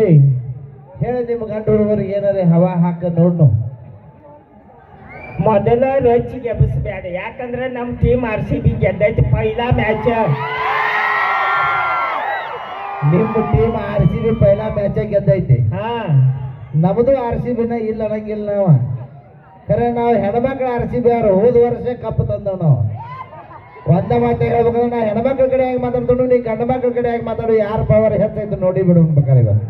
ಏಯ್ ಹೇಳಿ ನಿಮ್ಮ ಗಂಡ ಹುಡುಗರಿಗೆ ಏನಾರ ಹವಾ ಹಾಕ ನೋಡ್ನು. ಮೊದಲ ರೊಚ್ಚಿಗೆ ಎಬ್ಬಿಸ್ಬೇಡ ಯಾಕಂದ್ರೆ ನಮ್ಮ ಟೀಮ್ ಆರ್ ಸಿ ಬಿ ಗೆದ್ದೈತಿ ಪೈಲಾ ಮ್ಯಾಚ್ ನಿಮ್ಮ ಟೀಮ್ ಆರ್ ಸಿ ಬಿ ಪೈಲಾ ಮ್ಯಾಚ್ ಗೆದ್ದೈತಿ. ಹಾ. ನಮ್ದು ಆರ್ ಸಿ ಬಿನ ಇಲ್ಲ ಅನ್ನಂಗಿಲ್ಲ ನಾವ. ಖರೆ ನಾವು ಹೆಣ್ಮಕ್ಳು ಆರ್ ಸಿ ಬಿ ಅವ್ರು ಹೋದ ವರ್ಷ ಕಪ್ ತಂದವ್ ನಾವು. ಒಂದ ಮಾತು ಹೇಳ್ಬೇಕಂದ್ರೆ ನಾ ಹೆಣ್ಮಕ್ಳ ಕಡೆ ಹೆಂಗ್ ಮಾತಾಡ್ತು ನೀ ಗಂಡ ಮಕ್ಳ ಕಡೆ ಹೆಂಗ್ ಮಾತಾಡು ಯಾರ ಪವರ್ ಹೆಚ್ಚೈತೆ ನೋಡಿ ಬಿಡು ಬೇಕಾರೆ ಇವತ್ತು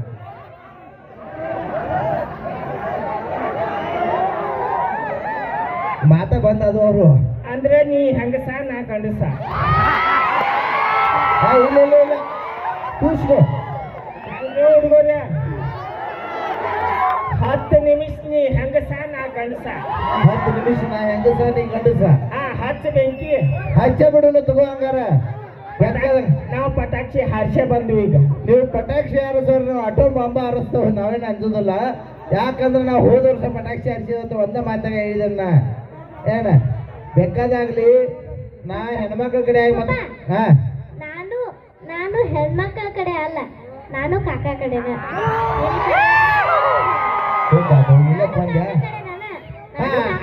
ಮಾತ ಬಂದ ಅದು ಅವರು. ಅಂದ್ರೆ ನೀ ಹೆಂಗಸ ನಾ ಗಂಡಸ. ಇಲ್ಲ ಇಲ್ಲ ಇಲ್ಲ. ಕೂಸ್ಕೋ ಅಲ್ರಿ ಹುಡುಗರ. ಹತ್ತು ನಿಮಿಷ ನೀ ಹೆಂಗಸ ನಾ ಗಂಡಸ. ಹತ್ತು ನಿಮಿಷ ನಾ ಹೆಂಗಸ ನೀ ಗಂಡಸ. ಹಾ ಹತ್ತು ಬೆಂಕಿ. ಹಚ್ಚ ಬಿಡುನು ತಗೋ ಹಂಗಾರ. ನಾವು ಪಟಾಕ್ಷಿ ಹರ್ಷೆ ಬಂದ್ವಿ ಈಗ. ನೀವು ಪಟಾಕ್ಷಿ ಹಾರಿಸೋರು ನಾವು ಆಟೋ ಬಾಂಬ ಹಾರಿಸ್ತೇವೆ ನಾವೇನು ಅಂಜೋದಿಲ್ಲ. ಯಾಕಂದ್ರೆ ನಾವು ಹೋದ ವರ್ಷ ಪಟಾಕ್ಷಿ ಹಾರಿಸಿವತ್ತು ಒಂದೇ ಮಾತಾಗ ಹೇಳಿದನ್ನ ಏನ? ಬೇಕಾದಾಗ್ಲಿ ನಾ ಹೆಣ್ಮಕ್ಳ ಕಡೆ ಆಗಿ ಮತ್ತೆ ಹಾ? ನಾನು ನಾನು ಹೆಣ್ಮಕ್ಳ ಕಡೆ ಅಲ್ಲ ನಾನು ಕಾಕ ಕಡೆ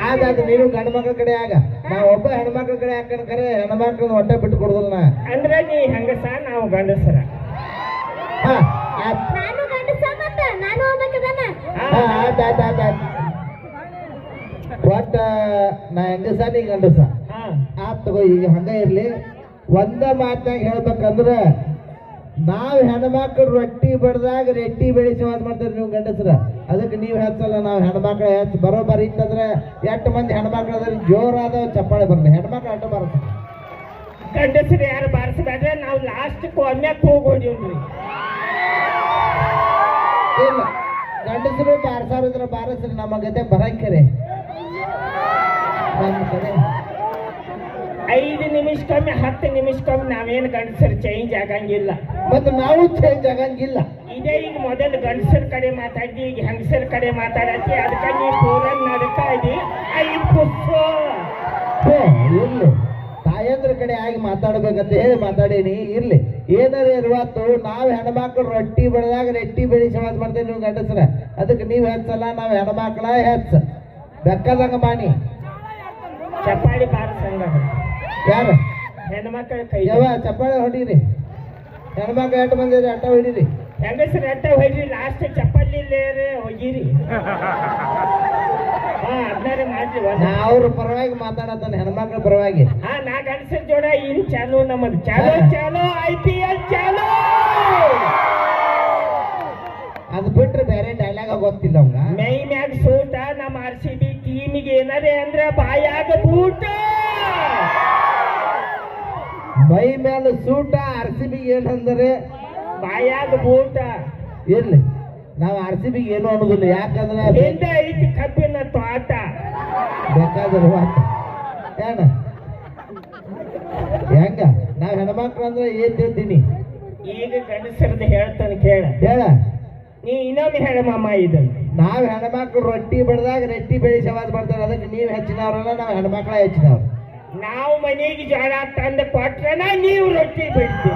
ಆದಾದ ನೀನು ಗಂಡ ಮಕ್ಳ ಕಡೆ ಆಗ. ನಾ ಒಬ್ಬ ಹೆಣ್ಮಕ್ಳ ಕಡೆ ಹಾಕಣ ಕರೆ ಹೆಣ್ಮಕ್ಳನ್ನ ಹೊಟ್ಟೆ ಬಿಟ್ಟು ಕೊಡುದಿಲ್ಲ ನಾ. ಅಂದ್ರೆ ನೀ ಹೆಂಗಸ ನಾವು ಗಂಡಸರ. ಹಾ ಆಯ್ತು ನಾನು ಗಂಡಸ ಮತ್ತ ನಾನು ಒಬ್ಬ ಹಾ ಆತ್ ಆತ್ ಆತ್ ಆತ್. ಒಟ್ಟ ನಾ ಹೆಂಗಸ ನೀ ಗಂಡಸ? ಸರ್ ಆತ್ ತಗೋ ಈಗ ಹಂಗ ಇರ್ಲಿ. ಒಂದ ಮಾತಾಗ ಹೇಳ್ಬೇಕಂದ್ರ ನಾವ್ ಹೆಣ್ಮಕ್ಳು ರೊಟ್ಟಿ ಬಡ್ದಾಗ ರೆಟ್ಟಿ ಬೆಳೆಸಿ ವಾದ ಮಾಡ್ತಾರೆ ನೀವು ಗಂಡಸ್ರ. ಅದಕ್ಕೆ ನೀವು ಹೆಚ್ಚಲ್ಲ ನಾವು ಹೆಣ್ಮಕ್ಳು ಹೆಚ್ಚ. ಬರೋಬರಿ ಇತ್ತಂದ್ರೆ ಎಂಟು ಮಂದಿ ಹೆಣ್ಮಕ್ಳು ಅದ್ರ? ಜೋರಾದ ಚಪ್ಪಾಳೆ ಬರ್ಲಿ. ಹೆಣ್ಮಕ್ಳು ಅಡ್ಡ ಬರುತ್ತೆ ಗಂಡಸ್ರು ಯಾರು ಬಾರಿಸ್ಬೇಡ್ರೆ ನಾವು ಲಾಸ್ಟ್ ಕೊನ್ಯಾಕ್ ಹೋಗೋದಿವ್ರಿ ಇಲ್ಲ. ಗಂಡಸರು ಬಾರ್ಸಾರಿದ್ರ ಬಾರಸ್ರಿ. ನಮ್ಮ ಗತೆ ಕಡೆ ಐದು ನಿಮಿಷಕ್ಕೊಮ್ಮೆ ಹತ್ತು ನಿಮಿಷಕ್ಕೊಮ್ಮೆ ನಾವೇನು ಗಂಡಸರು ಚೇಂಜ್ ಆಗಂಗಿಲ್ಲ. ಮತ್ತೆ ನಾವು ಚೇಂಜ್ ಆಗಂಗಿಲ್ಲ. ಇದೇ ಈಗ ಮೊದಲು ಗಂಡಸರ ಕಡೆ ಮಾತಾಡಿ ಈಗ ಹೆಂಗಸರ ಕಡೆ ಮಾತಾಡತ್ತಿ ಅದಕ್ಕಾಗಿ ಪೂರ ನಡ್ತಾ ಐ ಹೇ, ಇರ್ಲಿ. ತಾಯಂದ್ರ ಕಡೆ ಆಗಿ ಮಾತಾಡ್ಬೇಕಂತ ಹೇಳಿ ಮಾತಾಡೀನಿ. ಇರ್ಲಿ. ಏನಾರ ಇರುವತ್ತು ನಾವು ಹೆಣ್ಮಕ್ಳು ರೊಟ್ಟಿ ಬೆಳೆದಾಗ ರೊಟ್ಟಿ ಬೆಳಿ ಸಮಾಜ ಮಾಡ್ತೇವೆ ನೀವು ಗಂಡಸ್ರ. ಅದಕ್ಕೆ ನೀವು ಹೆಚ್ಚಲ್ಲ ನಾವು ಹೆಣ್ಮಕ್ಳ ಹೆಚ್ಚ. ಬೆಕ್ಕದಂಗ ಬಾಣಿ ಚಪ್ಪಾಳಿ ಬಾರಿಸಂಗ ಯಾರು? ಹೆಣ್ಮಕ್ಳ ಕೈ ಯಾವ ಚಪ್ಪಾಳೆ ಹೊಡೀರಿ. ಹೆಣ್ಮಕ್ಳು ಎಟ್ಟು ಮಂದಿ ಅಟ್ಟ ಹೊಡೀರಿ. ಹೆಂಗಸರು ಎಟ್ಟ ಹೊಡಿರಿ ಲಾಸ್ಟ್ ಚಪ್ಪಲಿ ಹೋಗಿರಿ ಹಾ ಅದನ್ನ ಒಂದ್. ನಾ ಅವ್ರ ಪರವಾಗಿ ಮಾತಾಡತಾನ ಹೆಣ್ಮಕ್ಳ ಪರವಾಗಿ. ಹಾ ನಾ ಗಂಡಸರ ಜೋಡ ಇನ್ ಚಾಲು ನಮ್ಮದು. ಚಾಲು ಚಾಲು ಐ ಪಿ ಎಲ್ ಚಾಲು! ಅದು ಬಿಟ್ರೆ ಬೇರೆ ಡೈಲಾಗ್ ಗೊತ್ತಿಲ್ಲ ಅವಂಗ. ಮೈ ಮ್ಯಾಗ ಸೂಟ ನಮ್ಮ ಆರ್ ಸಿ ಬಿ ಏನರೆ ಅಂದ್ರೆ ಬಾಯಾಗ ಬೂಟ. ಮೈ ಮೇಲೆ ಸೂಟ ಆರ್ ಸಿ ಬಿ ಏನಂದ್ರೆ ಬಾಯಾಗ ಬೂಟ. ಇರ್ಲಿ ನಾವು ಆರ್ ಸಿ ಬಿಗೆ ಏನು ಅನ್ನೋದಿಲ್ಲ ಯಾಕಂದ್ರೆ ಹಿಂದೆ ಐತಿ ಕಬ್ಬಿನ ತೋಟ. ಬೇಕಾದ್ರೆ ಏನ? ಹೆಂಗ? ನಾವು ಹೆಣ್ಮಕ್ಳು ಅಂದ್ರೆ ಏನ್ ತಿಳ್ತೀನಿ ಈಗ ಗಂಡಸರದ್ದು ಹೇಳ್ತಾನೆ ಕೇಳ. ಹೇಳ. ನೀ ಇನ್ನೊಮ್ಮೆ ಹೇಳ ಮಾಮ ಇದನ್ನು ನಾವ್ ಹೆಣ್ಮಕ್ಳು ರೊಟ್ಟಿ ಬಡ್ದಾಗ ರೊಟ್ಟಿ ಬೆಳಿ ಸವಾಸ್ ಬರ್ತಾರೆ ಅದಕ್ಕೆ ನೀವ್ ಹೆಚ್ಚಿನವ್ರಲ್ಲ ನಾವ್ ಹೆಣ್ಮಕ್ಳ ಹೆಚ್ಚಿನವ್ರು. ನಾವು ಮನೆಗೆ ಜೋಳ ತಂದು ಕೊಟ್ರನ ನೀವು ರೊಟ್ಟಿ ಬಿಡ್ತೀವಿ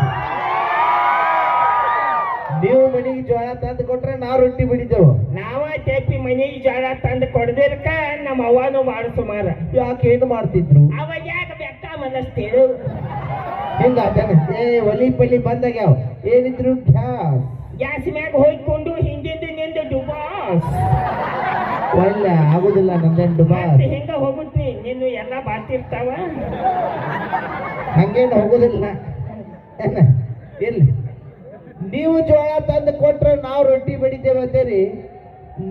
ನೀವು ಮನೆಗೆ ಜೋಳ ತಂದು ಕೊಟ್ರೆ ನಾವು ರೊಟ್ಟಿ ಬಿಡಿದೆವು ನಾವ ಟೇಪಿ ಮನೆಗೆ ಜೋಳ ತಂದು ಕೊಡದಿರ್ಕ ನಮ್ಮ ಅವ್ವನು ಮಾಡು ಸುಮಾರ. ಯಾಕೆ ಏನು ಮಾಡ್ತಿದ್ರು? ಅವಾಗ ಯಾಕೆ ಬೆಕ್ಕ ಮನಸ್ತೇಳು ಹಿಂಗ ಏ ಒಲಿ ಪಲಿ ಬಂದಾಗ್ಯಾವ. ಏನಿದ್ರು ಗ್ಯಾಸ್. ಗ್ಯಾಸ್ ಮ್ಯಾಗ ಹೋಗ್ಕೊಂಡು ಹಿಂದಿಂದ ನಿಂದ ಡುಬಾಸ್. ಒಳ್ಳೆ ಆಗುದಿಲ್ಲ ನಂದೇನ್ ಡುಬಾಸ್. ಹಿಂಗ ಹೋಗುತ್ತಿ ನಿನ್ನ ಎಲ್ಲ ಬಾತಿರ್ತಾವ? ಹಂಗೇನು ಹೋಗುದಿಲ್ಲ. ಇಲ್ಲಿ ನೀವು ಜೋಳ ತಂದು ಕೊಟ್ರೆ ನಾವು ರೊಟ್ಟಿ ಬಡಿತೇವೆ ಅಂತೀರಿ?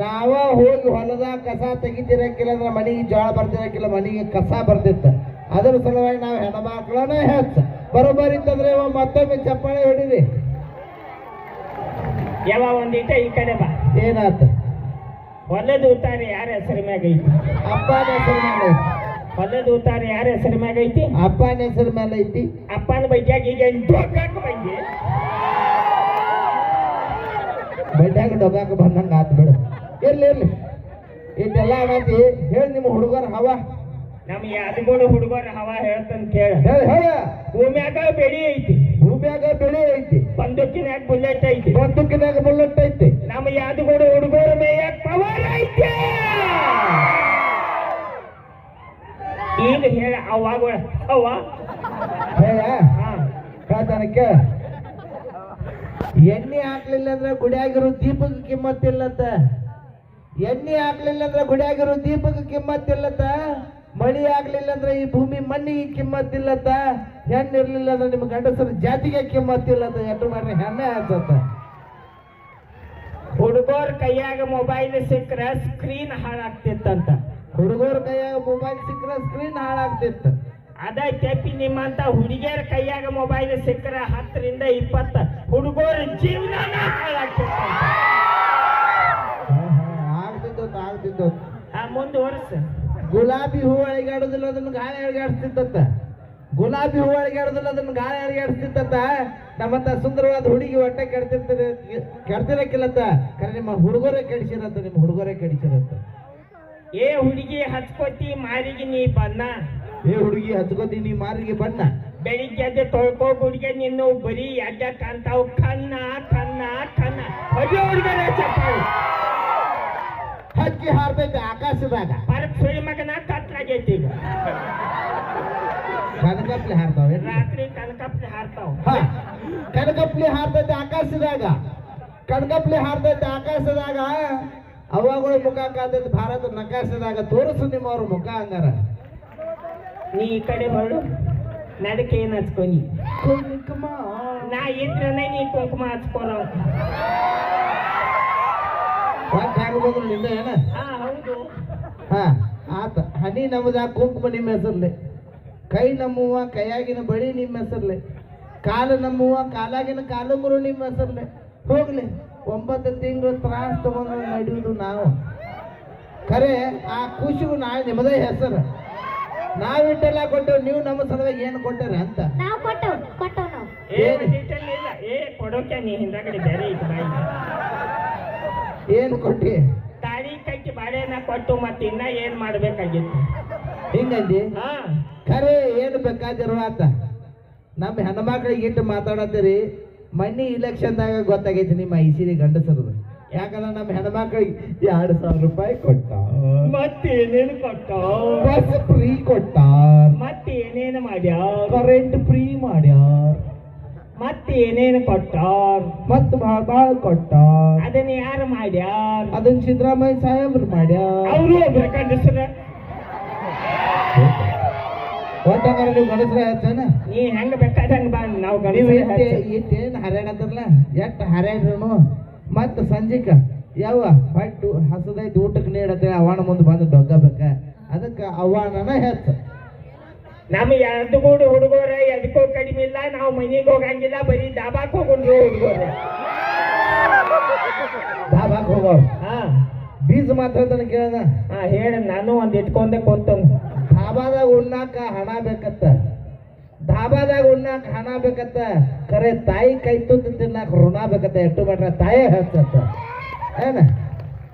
ನಾವ ಹೋಗಿ ಹೊಲದಾಗ ಕಸ ತೆಗಿತಿರಕ್ಕಿಲ್ಲ ಅಂದ್ರೆ ಮನೆಗೆ ಜೋಳ ಬರ್ತಿರಕ್ಕಿಲ್ಲ ಮನೆಗೆ ಕಸ ಬರ್ತಿತ್ತ. ಅದ್ರ ಸಲುವಾಗಿ ನಾವು ಹೆಣ್ಮಕ್ಳನ್ನ ಹೆಚ್ಚ. ಬರೋಬ್ಬರಿ ಇತ್ತಂದ್ರೆ ಮತ್ತೊಮ್ಮೆ ಚಪ್ಪಾಳೆ ಹೊಡಿರಿ. ಯಾವ ಒಂದಿಟ ಈ ಕಡೆ ಬಾ. ಏನಾತ ಹೊಲದ ಉತ್ತಾರ ಯಾರ ಹೆಸರು ಮ್ಯಾಗ ಐತಿ? ಅಪ್ಪನ ಹೆಸರು ಮ್ಯಾಲ ಹೊಲದ ಉತ್ತಾರ ಯಾರ ಹೆಸರು ಮ್ಯಾಗ ಐತಿ? ಅಪ್ಪನ ಹೆಸರು ಮ್ಯಾಲ ಐತಿ. ಅಪ್ಪನ ಬೈಕ್ಯಾಗ ಈಗ ಡೊಕ್ಕಾಕ ಬಂದಿ ಬೈಟ್ಯಾಗ ಡೊಗಾಕ ಬಂದಂಗ ಆತ್ ಬಿಡು. ಇರ್ಲಿ ಇರ್ಲಿ. ಇದೆಲ್ಲ ಆಗತಿ. ಹೇಳಿ ನಿಮ್ಮ ಹುಡುಗರ ಹವಾ. ನಮ್ಮ ಯಾದಗೋಡು ಹುಡುಗರ ಹವಾ ಹೇಳ್ತಂತ ಕೇಳ. ಹೇಳಿ ಹೇಳ. ಭೂಮ್ಯಾಗ ಬೆಳಿ ಐತಿ. ಭೂಮಿಯಾಗ ಬೆಳಿ ಐತಿ. ಬಂದೂಕಿನಾಗ ಬುಲೆಟ್ ಐತಿ? ಬಂದೂಕಿನಾಗ ಬುಲೆಟ್ ಐತಿ? ನಮ್ಮ ಯಾದಗೋಡು ಹುಡುಗರ ಮೇಯಾಗ ಪವರ್ ಐತಿ? ಈಗ ಹೇಳ ಅವಾಗ ಅವ ಹೇಳ? ಕಾತನಕ್ಕೆ ಎಣ್ಣೆ ಹಾಕ್ಲಿಲ್ಲ ಅಂದ್ರೆ ಗುಡಿಯಾಗಿರೋ ದೀಪಕ್ಕೆ ಕಿಮ್ಮತ್ತಿಲ್ಲತ್ತ ಎಣ್ಣೆ ಹಾಕ್ಲಿಲ್ಲ ಅಂದ್ರೆ ಗುಡಿಯಾಗಿರೋ ದೀಪಕ್ಕೆ ಕಿಮ್ಮತ್ತಿಲ್ಲತ್ತ ಮಳಿ ಆಗ್ಲಿಲ್ಲ ಅಂದ್ರೆ ಈ ಭೂಮಿ ಮಣ್ಣಿಗೆ ಕಿಮ್ಮತ್ತಿಲ್ಲತ್ತ ಹೆಣ್ಣು ಇರಲಿಲ್ಲ ಅಂದ್ರೆ ನಿಮ್ಮ ಗಂಡಸರ ಜಾತಿಗೆ ಕಿಮ್ಮತ್ತಿಲ್ಲತ್ತ ಎಟ್ಟು ಮಾಡ್ರಿ ಹೆಣ್ಣೆ ಹಚ್ಚತ್ತ ಹುಡುಗರ ಕೈಯಾಗ ಮೊಬೈಲ್ ಸಿಕ್ಕರೆ ಸ್ಕ್ರೀನ್ ಹಾಳಾಗ್ತಿತ್ತಂತ. ಹುಡುಗರ ಕೈಯಾಗ ಮೊಬೈಲ್ ಸಿಕ್ಕರೆ ಸ್ಕ್ರೀನ್ ಹಾಳಾಗ್ತಿತ್ತು. ಅದ ಕೆಪಿ ನಿಮ್ಮಂತ ಹುಡುಗಿಯರ ಕೈಯಾಗ ಮೊಬೈಲ್ ಸಿಕ್ಕರೆ ಹತ್ತರಿಂದ ಇಪ್ಪತ್ತ ಹುಡುಗರ ಜೀವನ ಹಾಳಾಗ್ತಿತ್ತು ಆಗ್ತಿತ್ತು ಮುಂದುವರ್ಸ. ಗುಲಾಬಿ ಹೂ ಅಳಿಗಾಡೋದಿಲ್ಲ ಅದನ್ನು ಗಾಳಿ ಅಳಿಗಾಡಿಸ್ತಿತ್ತ ಗುಲಾಬಿ ಹೂ ಅಳಿಗಾಡುದಿಲ್ಲ ಅದನ್ನ ಗಾಳಿ ಅಳಿಗಾಡಿಸ್ತಿತ್ತ ನಮ್ಮಂತ ಸುಂದರವಾದ ಹುಡುಗಿ ಹೊಟ್ಟೆ ಕೆಡ್ತಿರ್ತಾರೆ ಕೆಡ್ತಿರಕ್ಕಿಲ್ಲಂತ. ಕರೆ ನಿಮ್ಮ ಹುಡುಗರೇ ಕೆಡಿಸಿರತ್ತ ನಿಮ್ಮ ಹುಡುಗರೇ ಕೆಡಿಸಿರತ್ತ ಏ ಹುಡುಗಿ ಹಚ್ಕೋತಿ ಮಾರಿಗೆ ನೀ ಬಣ್ಣ ಏ ಹುಡುಗಿ ಹಚ್ಕೋತಿ ನೀ ಮಾರಿಗೆ ಬಣ್ಣ ಬೆಳಿಗ್ಗೆ ಎದ್ದು ತೊಳ್ಕೋ ಹುಡುಗಿ ನಿನ್ನ ಬರೀ ಅಡ್ಡ ಕಾಣ್ತಾವ್. ಕನ್ನ ಕನ್ನ ಕನ್ನ ಹೊಡಿ ಹುಡುಗರೇ ಚಪ್ಪಾಳೆ. ಹಕ್ಕಿ ಹಾರ್ತೈತೆ ಆಕಾಶದಾಗ. ಪರ ಸುಳಿ ಮಗನ ಕತ್ಲಾಗೈತಿ ಈಗ. ಕನಕಪ್ಲಿ ಹಾರ್ತಾವ ರಾತ್ರಿ ಕನಕಪ್ಲಿ ಹಾರ್ತಾವ. ಕನಕಪ್ಲಿ ಹಾರ್ತೈತೆ ಆಕಾಶದಾಗ. ಕನಕಪ್ಲಿ ಹಾರ್ತೈತೆ ಆಕಾಶದಾಗ ಅವಾಗಳ ಮುಖ ಕಾದೈತೆ ಭಾರತ ನಕಾಶದಾಗ ತೋರಿಸು ನಿಮ್ಮವ್ರ ಮುಖ ಹಂಗಾರ. ನೀ ಈ ಕಡೆ ಹೊರಡು ನಡಕ್ಕೆ ಏನ್ ಹಚ್ಕೊಂಡಿ ಕುಂಕುಮ. ನಾ ಇದ್ರನೇ ನೀ ಕುಂಕುಮ ಹಚ್ಕೊಳ ಒಂದ್ ಹ್ಯಾಂಗ ಬಂದ್ರು ನಿಂದ ಏನ? ಹಾ ಹೌದು. ಹಾ ಆತ. ಹನಿ ನಮ್ದ ಕುಂಕುಮ ನಿಮ್ಮ ಹೆಸರ್ಲೆ. ಕೈ ನಮ್ಮುವ ಕೈಯಾಗಿನ ಬಳಿ ನಿಮ್ಮ ಹೆಸರ್ಲೆ. ಕಾಲು ನಮ್ಮುವ ಕಾಲಾಗಿನ ಕಾಲುಂಗುರು ನಿಮ್ಮ ಹೆಸರ್ಲೆ. ಹೋಗ್ಲಿ ಒಂಬತ್ತು ತಿಂಗಳು ತ್ರಾಸ ತಗೊಂಡು ನಡೆಯುವುದು ನಾವು. ಖರೆ ಆ ಖುಷಿಗೂ ನಾ ನಿಮ್ಮದೇ ಹೆಸರು. ನಾವಿಟ್ಟೆಲ್ಲ ಕೊಟ್ಟೆವು ನೀವು ನಮ್ಮ ಸಲುವಾಗಿ ಏನು ಕೊಟ್ಟರೆ ಅಂತ. ನಾವು ಕೊಟ್ಟವ್ ಕೊಟ್ಟವ್ ನಾವು. ಏ ಕೊಡೋಕೆ ನೀ ಹಿಂದಗಡೆ ಬೇರೆ ಏನು ಕೊಟ್ಟಿ? ತಾಳಿ ಕಟ್ಟಿ ಬಾಳೆನ ಕೊಟ್ಟು ಮತ್ತೆ ಇನ್ನ ಏನ್ ಮಾಡ್ಬೇಕಾಗಿತ್ತು? ಹಿಂಗಂದಿ? ಹಾ. ಖರೆ ಏನು ಬೇಕಾದಿರುವ ಅಂತ. ನಮ್ಮ ಹೆಣ್ಮಕ್ಳಿಗೆ ಇಟ್ಟು ಮಾತಾಡತ್ತೀರಿ ಮನ್ನಿ ಇಲೆಕ್ಷನ್ದಾಗ ಗೊತ್ತಾಗೈತಿ ನಿಮ್ಮ ಐಸಿರಿ ಗಂಡಸರದು. ಯಾಕಂದ್ರೆ ನಮ್ಮ ಹೆಣ್ಮಕ್ಳಿಗೆ ಎರಡು ಸಾವಿರ ರೂಪಾಯಿ ಕೊಟ್ಟ. ಮತ್ತೇನೇನು ಕೊಟ್ಟ? ಬಸ್ ಫ್ರೀ ಕೊಟ್ಟ. ಮತ್ತೇನೇನು ಮಾಡ್ಯಾರ ಕರೆಂಟ್ ಫ್ರೀ ಮಾಡ್ಯಾರ ಮತ್ತೇನೇನು ಕೊಟ್ಟಾರ ಮತ್ತು ಭಾಳ ಭಾಳ ಕೊಟ್ಟಾರ ಅದನ್ನ ಯಾರು ಮಾಡ್ಯಾರ ಅದನ್ನ ಸಿದ್ದರಾಮಯ್ಯ ಸಾಹೇಬ್ರು ಮಾಡ್ಯಾರ ಅವರು ಗಂಡಸ್ರ? ಒಟ್ಟಂಗಾರ ನೀವು ನೀ ಹೆಂಗ ಬೇಕಾದಂಗ ಬಾ ನಾವು ನೀವು ಇಟ್ಟೆ ಇಟ್ಟೇನು ಹರ್ಯಾಡತ್ರಲ್ಲ ಎಷ್ಟು ಹರ್ಯಾಡ್ರು ಮತ್ತು ಸಂಜಿಕ ಯಾವ ಹೊಟ್ಟು ಹಸದೈತಿ ಊಟಕ್ಕೆ ನೀಡತ್ತೇಳಿ ಅವನ ಮುಂದೆ ಬಂದು ಡೊಗ್ಗಬೇಕ. ಅದಕ್ಕೆ ಅವನನ ಹೆಚ್ಚು ನಮ್ಮ ಎದ್ದುಗೂಡು ಹುಡುಗರ ಎದಕ್ಕೂ ಕಡಿಮೆ ಇಲ್ಲ ನಾವು ಮನೆಗೆ ಹೋಗಂಗಿಲ್ಲ ಬರೀ ಡಾಬಾಕ್ ಹೋಗೊಂಡ್ರು ಹುಡುಗರ. ಧಾಬಾಕ್ ಹೋಗೋರು ಹಾ. ಬೀಜ ಮಾತ್ರ ತನಕ ಕೇಳದ ಹಾ ಹೇಳ ನಾನು ಒಂದ್ ಇಟ್ಕೊಂಡೆ ಕೊಂತಂದು ಧಾಬಾದಾಗ ಉಣ್ಣಾಕ ಹಣ ಬೇಕತ್ತ? ಧಾಬಾದಾಗ ಉಣ್ಣಾಕ ಹಣ ಬೇಕತ್ತ? ಕರೆ ತಾಯಿ ಕೈ ತುತ್ತು ತಿನ್ನಾಕ ಋಣ ಬೇಕತ್ತ? ಎಷ್ಟು ಮಾಡ್ರ ತಾಯೇ ಹಚ್ಚತ್ತ ಏನ?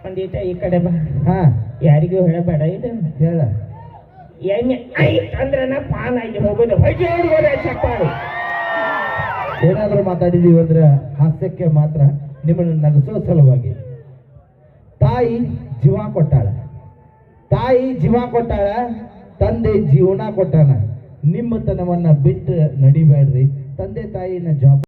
ಒಂದೀಟ ಈ ಕಡೆ ಬಾ. ಹಾ. ಯಾರಿಗೂ ಹೇಳಬೇಡ ಇದು. ಹೇಳ. ಎಣ್ಣೆ ಐ ಅಂದ್ರನ ಪಾನ್ ಆಗಿ ಹೋಗೋದು. ಹೊಗೆ ಹುಡುಗರ ಚಪ್ಪಾಡು ಏನಾದ್ರೂ ಮಾತಾಡಿದೀವಿ ಅಂದ್ರೆ ಹಾಸ್ಯಕ್ಕೆ ಮಾತ್ರ ನಿಮ್ಮನ್ನು ನಗಿಸೋ ಸಲುವಾಗಿ. ತಾಯಿ ಜೀವ ಕೊಟ್ಟಾಳ. ತಾಯಿ ಜೀವ ಕೊಟ್ಟಾಳ. ತಂದೆ ಜೀವನ ಕೊಟ್ಟಾನ ನಿಮ್ಮತನವನ್ನು ಬಿಟ್ಟು ನಡಿಬೇಡ್ರಿ. ತಂದೆ ತಾಯಿನ ಜಾಬ್